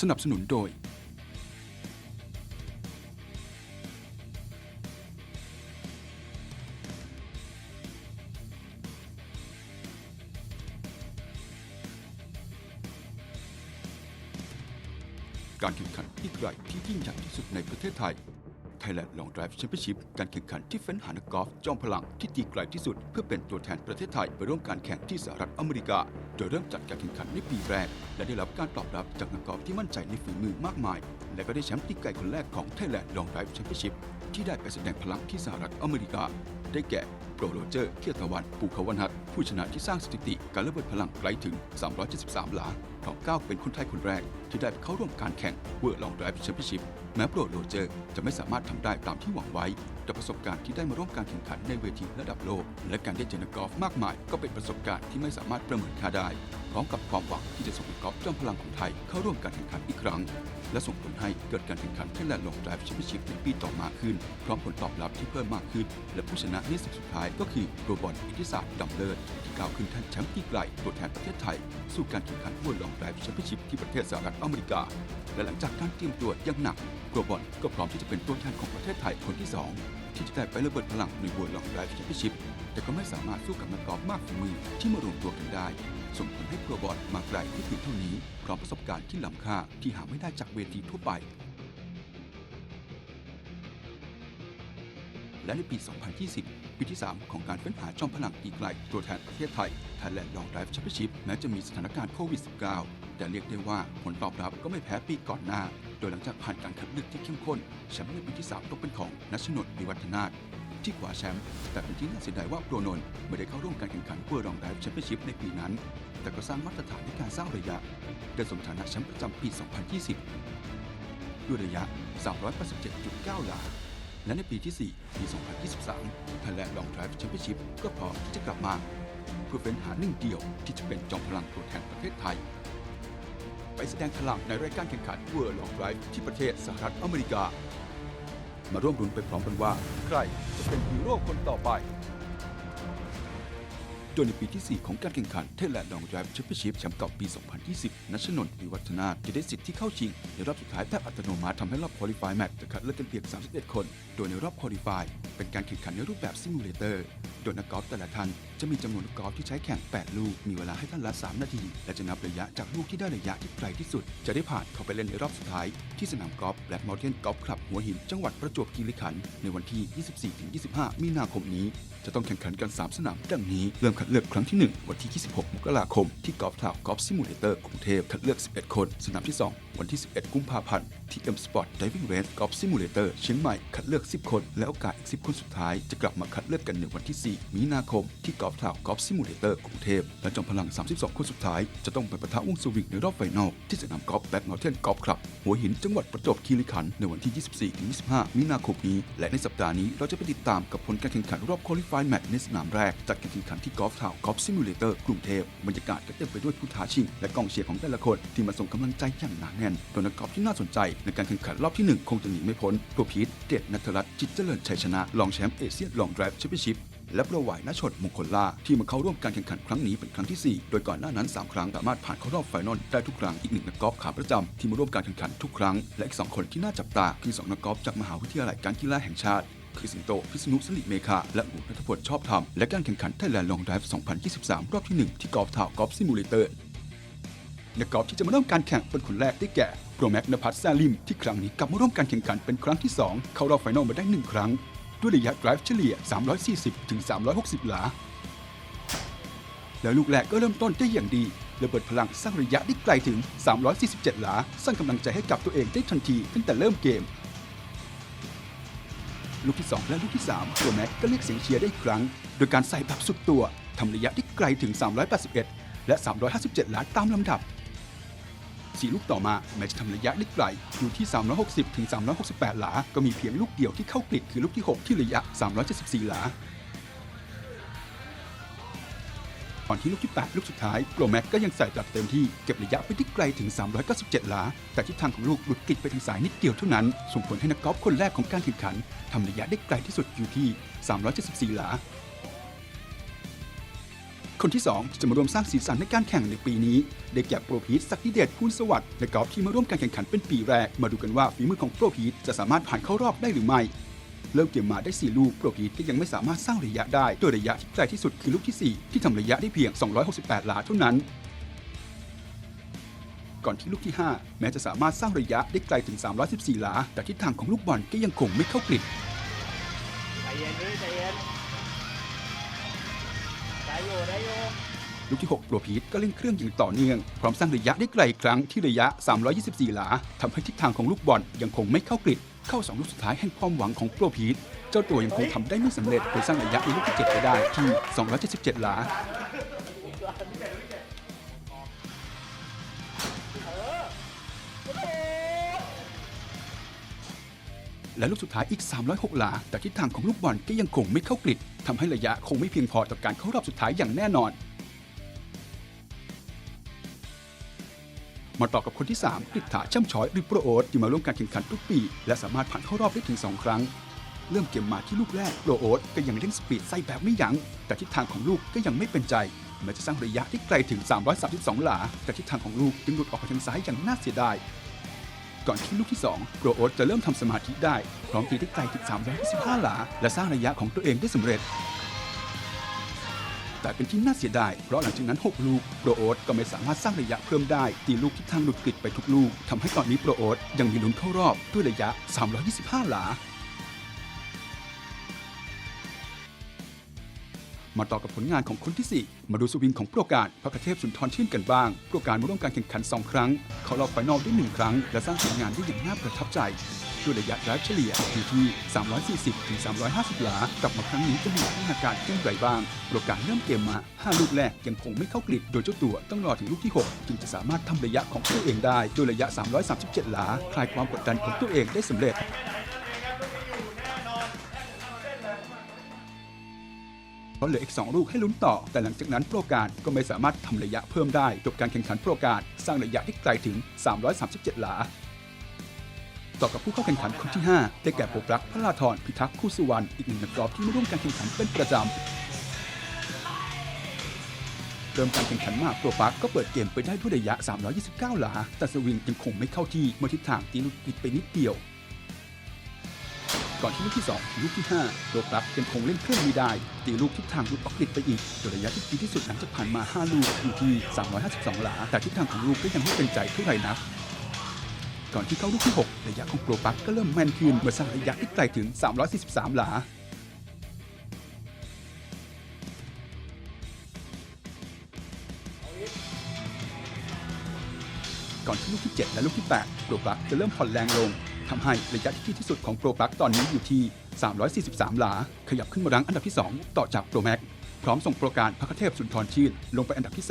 สนับสนุนโดย การแข่งขันที่ไกลที่ยิ่งใหญ่ที่สุดในประเทศไทย Thailand Long Drive Championship การแข่งขันที่เฟ้นหานักกอล์ฟจอมพลังที่ตีไกลที่สุด เพื่อเป็นตัวแทนประเทศไทยไปร่วมการแข่งที่สหรัฐอเมริกา ดยเริ่มจัดการแข่งขันในปีแรก และได้รับการตอบรับจากนักกอล์ฟที่มั่นใจในฝีมือมากมาย และก็ได้แชมป์ตีไกลคนแรกของ Thailand Long Drive Championship ที่ได้ไปแสดงพลังที่สหรัฐอเมริกา ได้แก่โปรโรเจอร์เคียรตะวันปูเขาวันฮัตผู้ชนะที่สร้างสถิติการระเบิดพลังไกลถึง 373 หลาเพราะก้าวเป็นคนไทยคนแรก ที่ได้เข้าร่วมการแข่งเวอร์ลองไดรฟ์แชมเปี้ยนชิพ แม้โปรโรเจอร์จะไม่สามารถทำได้ตามที่หวังไว้ แต่ประสบการณ์ที่ได้มาร่วมการแข่งขันในเวทีระดับโลก และการได้เจอนักกอล์ฟมากมาย ก็เป็นประสบการณ์ที่ไม่สามารถประเมินค่าได้ พร้อมกับความหวังที่จะส่งนักกอล์ฟจอมพลังของไทยเข้าร่วมการแข่งขันอีกครั้ง และส่งผลให้เกิดการแข่งขันไทยแลนด์ลองไดรฟ์แชมเปี้ยนชิพในปีต่อมาขึ้น พร้อมผลตอบรับที่เพิ่มมากขึ้น และผู้ชนะในศึกสุดท้ายก็คือโรบอลอิทธิศาสตร์ดำเลิศที่ก้าวขึ้นแท่นแชมป์ที่ไกลตัวแทนประเทศไทย สู่การแข่งขันวนลองไดรฟ์แชมเปี้ยนชิพที่ประเทศสหรัฐอเมริกา และหลังจากการเตรียมตัวอย่างหนักโรบอลก็พร้อมที่จะเป็นตัวแทนของประเทศไทยคนที่สองที่จะได้ไประเบิดพลังในวนลองไดรฟ์แชมเปี้ยนชิพแต่ก็ไม่สามารถสู้กับนักกอล์ฟมากฝีมือที่มารวมตัวกันได้ ส่งผลให้โปรบอลมาไกลที่เพียงเท่านี้พร้อมประสบการณ์ที่ล้ำค่าที่หาไม่ได้จากเวทีทั่วไป และในปี 2020 ปีที่ 3 ของการเฟ้นหาจอมพลังตีกไกล ตัวแทนประเทศไทย Thailand Long Drive Championship แม้จะมีสถานการณ์โควิด -19 แต่เรียกได้ว่าผลตอบรับก็ไม่แพ้ปีก่อนหน้า โดยหลังจากผ่านการคัดเลือกที่เข้มข้นแชมป์ในปีที่ 3ตกเป็นของนัชนนท์วิวัฒนา ที่คว้าแชมป์แต่เป็นที่น่าเสียดายว่าโปรนนท์ไม่ได้เข้าร่วมการแข่งขันเพื่อรองไดฟ์แชมเปี้ยนชิพในปีนั้น แต่ก็สร้างมาตรฐานในการสร้างระยะได้สมฐานะแชมป์ประจำปี 2020 ด้วยระยะ 387.9 หลา และในปีที่ 4 ปี 2023 Thailand Long Drive Championship ก็พร้อมที่จะกลับมาเพื่อเฟ้นหาหนึ่งเดียวที่จะเป็นจอมพลังตัวแทนประเทศไทย ไปแสดงพลังในรายการแข่งขัน World Long Drive ที่ประเทศสหรัฐอเมริกา มาร่วมรุ้นไปพร้อมกันว่า ใครจะเป็นฮีโร่คนต่อไป โดยในปีที่ 4 ของการแข่งขัน Thailand Long Drive Championship แชมป์เก่าปี 2020 นัชนนท์วิวัฒนาจะได้สิทธิ์ที่เข้าชิง ในรอบสุดท้ายแบบอัตโนมัติทำให้รอบคอลี่ไฟแมตช์จะคัดเลือกกันเพียง 31 คน โดยในรอบคอลี่ไฟเป็นการแข่งขันในรูปแบบซิมูเลเตอร์ โดยนักกอล์ฟแต่ละท่านจะมีจำนวนนักกอล์ฟที่ใช้แข่ง 8 ลูก มีเวลาให้ท่านละ 3 นาที และจะนับระยะจากลูกที่ได้ระยะที่ไกลที่สุด จะได้ผ่านเข้าไปเล่นในรอบสุดท้าย ที่สนามกอล์ฟ Black Mountain Golf Club หัวหินจังหวัดประจวบคีรีขันธ์ในวันที่ 24-25 มีนาคมนี้ จะต้องแข่งขันกัน 3 สนามดังนี้ เริ่มคัดเลือกครั้งที่ 1 วันที่ 26 มกราคม ที่กอล์ฟทาวน์กอล์ฟซิมูเลเตอร์กรุงเทพคัดเลือก 11 คน สนามที่ 2วันที่ 11 กุมภาพันธ์ที่ M Sport Diving Range Golf Simulator เชียงใหม่คัดเลือก 10 คน และโอกาสอีก 10 คนสุดท้ายจะกลับมาคัดเลือกกันในวันที่ 4 มีนาคมที่กอล์ฟทาวกอล์ฟซิมูเลเตอร์กรุงเทพ และจอมพลัง 32 คนสุดท้าย จะต้องไปปะทะวงสวิงในรอบไฟนอลที่สนามกอล์ฟแบ็กเมลเทนกอล์ฟคลับ หัวหินจังหวัดประจวบคีรีขันธ์ในวันที่ 24-25 มีนาคมนี้ และในสัปดาห์นี้เราจะไปติดตามกับผลการแข่งขันรอบ Qualify Match ในสนามแรกจัดการแข่งขันที่กอล์ฟทาวกอล์ฟซิมูเลเตอร์กรุงเทพบรรยากาศก็เต็มไปด้วยผู้ท้าชิงและกองเชียร์ของแต่ละคนที่มาส่งกำลังใจอย่างหนาแนนโดยนักกอล์ฟที่น่าสนใจ ในการแข่งขันรอบที่หนึ่งคงจะหนีไม่พ้นโปรพีทเดชนัทรัตน์จิตเจริญชัยชนะรองแชมป์เอเชียลองไดรฟ์แชมเปี้ยนชิพและประวัยนชดมงคลล่า ที่มาเข้าร่วมการแข่งขันครั้งนี้เป็นครั้งที่ 4 โดยก่อนหน้านั้น 3 ครั้งสามารถผ่านเข้ารอบไฟนอลได้ทุกครั้งอีกหนึ่งนักกอล์ฟขาประจำที่มาร่วมการแข่งขันทุกครั้ง และอีก 2 คนที่น่าจับตา คือ 2 นักกอล์ฟจากมหาวิทยาลัยการกีฬาแห่งชาติ คือสิงโต พิษณุสลิเมฆาและอูนัทพลชอบธรรมและการแข่งขันไทยแลนด์ลองไดฟ์2023 รอบที่ 1 ที่กอล์ฟทาวกอล์ฟซิมูเลเตอร์ นักกอล์ฟที่จะมาริ่มการแข่งเป็นคนแรกได้แก่โปรแม็กนภัสซาลิม ที่ครั้งนี้กลับมาร่วมการแข่งขันเป็นครั้งที่ 2 เข้ารอบไฟนอลมาได้ 1 ครั้ง ด้วยระยะไดรฟ์เฉลี่ย 340 ถึง 360 หลา แล้วลูกแรกก็เริ่มต้นได้อย่างดีระเบิดพลังสร้างระยะได้ไกลถึง 347 หลา สร้างกำลังใจให้กับตัวเองได้ทันทีตั้งแต่เริ่มเกม ลูกที่ 2 และลูกที่3ตัวแม็กก็เรียกเสียงเชียร์ได้อีกครั้ง โดยการใส่แบบสุดตัวทำระยะได้ไกลถึง 381 และ 357 หลาตามลำดับ สี่ลูกต่อมาแม้จะทำระยะได้ไกล อยู่ที่ 360ถึง368 หลา ก็มีเพียงลูกเดียวที่เข้ากลิดคือลูกที่ 6 ที่ระยะ 374 หลาก่อนที่ลูกที่ 8 ลูกสุดท้ายโปรแม็กก็ยังใส่จัดเต็มที่เก็บระยะไปที่ไกลถึง 397 หลา แต่ทิศทางของลูกหลุดกลิดไปทางสายนิดเดียวเท่านั้น ส่งผลให้นักกอล์ฟคนแรกของการแข่งขันทำระยะได้ไกลที่สุดอยู่ที่ 374 หลา คนที่2ที่จะมาร่วมสร้างสีสันในการแข่งในปีนี้ ได้แก่โปรพีทศักดิเดชพูนสวัสดิ์และกอล์ฟที่มาร่วมการแข่งขันเป็นปีแรก มาดูกันว่าฝีมือของโปรพีทจะสามารถผ่านเข้ารอบได้หรือไม่ เริ่มเกมมาได้ 4 ลูก โปรพีทก็ยังไม่สามารถสร้างระยะได้ โดยระยะที่ไกลที่สุดคือลูกทีสี่4 ที่ทำระยะได้เพียง 268 หลาเท่านั้น ก่อนที่ลูกที่ 5 แม้จะสามารถสร้างระยะได้ไกลถึง 314 หลา แต่ทิศทางของลูกบอลก็ยังคงไม่เข้ากริดใจเย็นนี่ใจเย็น อยู่ได้อยู่ลูกที่ 6 โปรพีทก็เล่นเครื่องอย่างต่อเนื่อง พร้อมสร้างระยะได้ไกลอีกครั้งที่ระยะ 324 หลาทำให้ทิศทางของลูกบอลยังคงไม่เข้ากริด เข้า 2 ลูกสุดท้ายแห่งความหวังของโปรพีทเจ้าตัวยังคงทำได้ไม่สำเร็จโดยสร้างระยะในลูกที่ 7 ไปได้ที่ 277 หลา และลูกสุดท้ายอีก 306 หลา แต่ทิศทางของลูกบอลก็ยังคงไม่เข้ากริดทำให้ระยะคงไม่เพียงพอต่อการเข้ารอบสุดท้ายอย่างแน่นอน มาต่อกับคนที่ 3กฤษฐาช่ำชอยหรือโปรโอตที่มาร่วมการแข่งขันทุกปี และสามารถผ่านเข้ารอบได้ถึง 2 ครั้ง เริ่มเกมมาที่ลูกแรกโปรโอตก็ยังเล่นสปีดใส่แบบไม่ยัง้งแต่ทิศทางของลูกก็ยังไม่เป็นใจแม้จะสร้างระยะที่ไกลถึง 332 หลา แต่ทิศทางของลูกยังหลุดออกไปทางซ้ายอย่างน่าเสียดาย ก่อนที่ลูกที่ 2 โปรโอตจะเริ่มทำสมาธิได้ พร้อมตีที่ไกลถึง325หลา และสร้างระยะของตัวเองได้สำเร็จ แต่เป็นที่น่าเสียดาย เพราะหลังจากนั้น 6 ลูก โปรโอตก็ไม่สามารถสร้างระยะเพิ่มได้ ตีลูกที่ทางหลุดกริดไปทุกลูกทำให้ตอนนี้โปรโอตยังมีลุ้นเข้ารอบด้วยระยะ 325 หลา มาต่อกับผลงานของคนที่ 4 มาดูสวิงของโปรการพระคเทพสุนทรชื่นกันบ้าง โปรการมาร่วมการแข่งขัน 2 ครั้ง เขารอบไฟนอลได้ 1 ครั้ง และสร้างผลงานได้อย่างน่าประทับใจด้วยระยะไดรฟ์เฉลี่ยอยู่ที่ 340 ถึง 350 หลากลับมาครั้งนี้จะมีพัฒนาการขึ้นไรบ้าง โปรการเริ่มเกมมา 5 ลูกแรกยังคงไม่เข้ากริดโดยเจ้าตัวต้องรอถึงลูกที่ 6 จึงจะสามารถทำระยะของตัวเองได้ โดยระยะ 337 หลา คลายความกดดันของตัวเองได้สำเร็จ เพราะเหลืออีก 2 ลูกให้ลุ้นต่อ แต่หลังจากนั้นโปรการก็ไม่สามารถทำระยะเพิ่มได้จบการแข่งขันโปรการสร้างระยะที่ไกลถึง 337 หลา ต่อกับผู้เข้าแข่งขันคนที่ 5 ได้แก่โปรปลักพระลาธรพิทักษ์คู่สุวรรณอีกหนึ่งนักกอล์ฟที่มาร่วมการแข่งขันเป็นประจำเริ่มการแข่งขันมาโปรปักก็เปิดเกมไปได้ด้วยระยะ 329 หลา แต่สวิงยังคงไม่เข้าที่เมื่อทิศทางตีลูกติดไปนิดเดียว ก่อนที่ลูกที่2ถึงลูกที่5โลกรับยังคงเล่นเครื่องไม่ได้ตีลูกทิศทางลุดออกกริดไปอีกโดยระยะที่ดีที่สุดหลังจากผ่านมา 5 ลูกอยู่ที่ 352 หลา แต่ทิศทางของลูกก็ยังไม่เป็นใจเท่าไหร่นักก่อนที่เข้าลูกที่ 6 ระยะของโปรปักก็เริ่มแม่นขึ้นเมื่อสร้างระยะที่ไกลถึง 343 หลาก่อนที่ลูกที่ 7 และลูกที่8โปรปักจะเริ่มผ่อนแรงลง ทำให้ระยะที่ดีที่สุดของโปรปลักตอนนี้อยู่ที่ 343 หลา ขยับขึ้นมารั้งอันดับที่ 2 ต่อจากโปรแม็กพร้อมส่งโปรการพักเทพสุนทรชื่นลงไปอันดับที่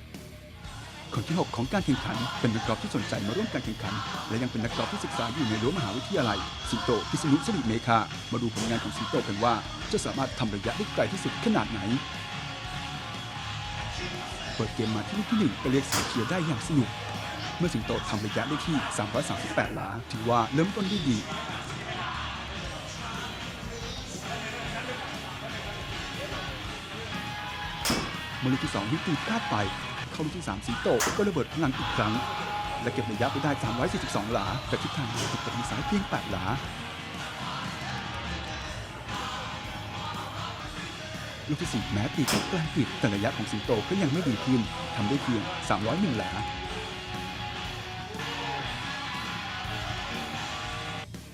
3คนที่ 6 ของการแข่งขัน เป็นนักกอล์ฟที่สนใจมาร่วมการแข่งขัน และยังเป็นนักกอล์ฟที่ศึกษาอยู่ในรั้วมหาวิทยาลัย สิงโตพิษณุสิริเมฆามาดูผลงานของสิงโตกันว่า จะสามารถทำระยะได้ไกลที่สุดขนาดไหน เปิดเกมมาที่ลูกที่หนึ่งก็เรียกเสียงเชียร์ได้อย่างสนุก เมื่อสิงโตทำระยะได้ที่ 338 หลา ถือว่าเริ่มต้นได้ดีเมื่อลูกที่2วิตีพลาดไป เข้าลูกที่ 3 สิงโตก็ระเบิดพลังอีกครั้ง และเก็บระยะไปได้ 342 หลา แต่ทิศทางติดกับมีสายเพียง 8 หลาลูกที่4แม้ตีที่กลางปิดแต่ระยะของสิงโตก็ยังไม่ดีขึ้นทำได้เพียง 301 หลา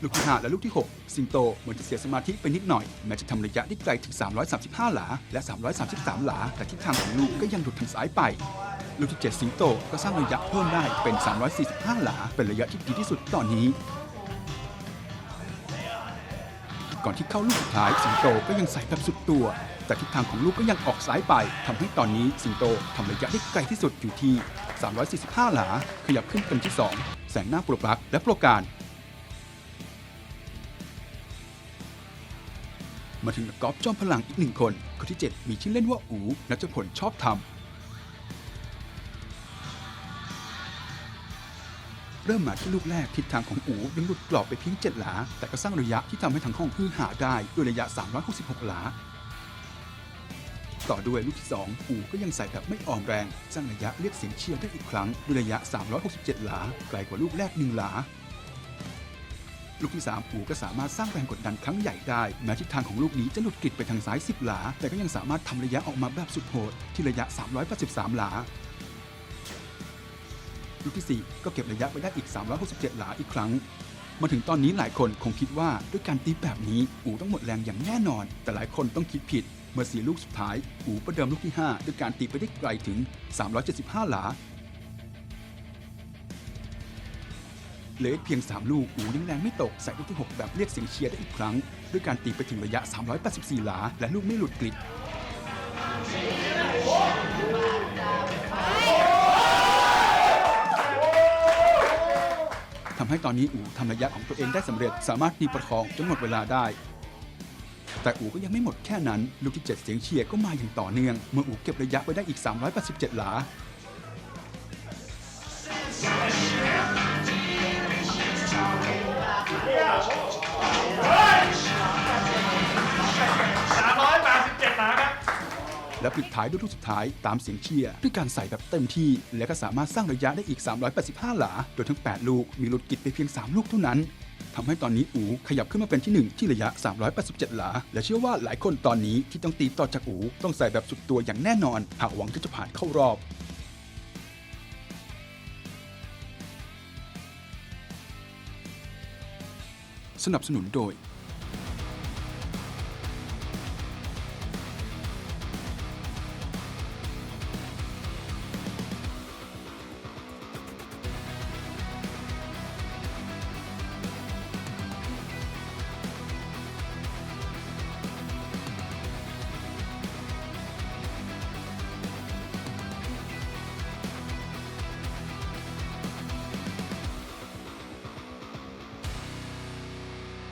ลูกที่ 5 และลูกที่ 6 สิงโตเหมือนจะเสียสมาธิไปนิดหน่อย แม้จะทำระยะได้ไกลถึง 335 หลา และ 333 หลา แต่ทิศทางของลูกก็ยังหลุดทางซ้ายไป ลูกที่ 7 สิงโตก็สร้างระยะเพิ่มได้เป็น 345 หลา เป็นระยะที่ดีที่สุดตอนนี้ ก่อนที่เข้าลูกสุดท้ายสิงโตก็ยังใส่แบบสุดตัว แต่ทิศทางของลูกก็ยังออกซ้ายไปทำให้ตอนนี้สิงโตทำระยะได้ไกลที่สุดอยู่ที่ 345 หลา ขยับขึ้นเป็นที่ 2 แสงหน้าโปรปลักและโปรการ มาถึงนักกอล์ฟจอมพลังอีกหนึ่งคน คนที่ 7 มีชื่อเล่นว่าอูนัชพลชอบทำเริ่มมาที่ลูกแรกทิศทางของอูยังหลุดกรอบไปเพียง 7 หลา แต่ก็สร้างระยะที่ทำให้ทั้งห้องฮือหาได้ด้วยระยะ 366 หลา ต่อด้วยลูกที่ 2 อูก็ยังใส่แบบไม่อ่อนแรง สร้างระยะเรียกเสียงเชียร์ได้อีกครั้งด้วยระยะ 367 หลาไกลกว่าลูกแรกหนึ่งหลา ลูกที่3อูก็สามารถสร้างแรงกดดันครั้งใหญ่ได้แม้ทิศทางของลูกนี้จะหลุดกลิดไปทางซ้าย 10 หลา แต่ก็ยังสามารถทำระยะออกมาแบบสุดโหดที่ระยะ 383 หลา ลูกที่ 4 ก็เก็บระยะไปได้อีก 367 หลาอีกครั้ง มาถึงตอนนี้หลายคนคงคิดว่าด้วยการตีแบบนี้อูต้องหมดแรงอย่างแน่นอน แต่หลายคนต้องคิดผิดเมื่อสี่ลูกสุดท้าย อูประเดิมลูกที่ 5 ด้วยการตีไปได้ไกลถึง 375 หลา เหลือเพียง 3 ลูกอูยังแรงไม่ตกใส่ลูกที่ 6 แบบเรียกเสียงเชียร์ได้อีกครั้ง ด้วยการตีไปถึงระยะ 384 หลา และลูกไม่หลุดกลิดทำให้ตอนนี้อูทำระยะของตัวเองได้สำเร็จ สามารถตีประคองจนหมดเวลาได้แต่อูก็ยังไม่หมดแค่นั้น ลูกที่ 7 เสียงเชียร์ก็มาอย่างต่อเนื่อง เมื่ออูเก็บระยะไปได้อีก 387 หลา และปิดท้ายด้วยลูกสุดท้ายตามเสียงเชียร์ด้วยการใส่แบบเต็มที่ และก็สามารถสร้างระยะได้อีก 385 หลา โดยทั้ง 8 ลูกมีหลุดกิดไปเพียง 3 ลูกเท่านั้นทำให้ตอนนี้อูขยับขึ้นมาเป็นที่ 1 ที่ระยะ 387 หลา และเชื่อว่าหลายคนตอนนี้ที่ต้องตีต่อจากอูต้องใส่แบบสุดตัวอย่างแน่นอน หากหวังที่จะผ่านเข้ารอบสนับสนุนโดย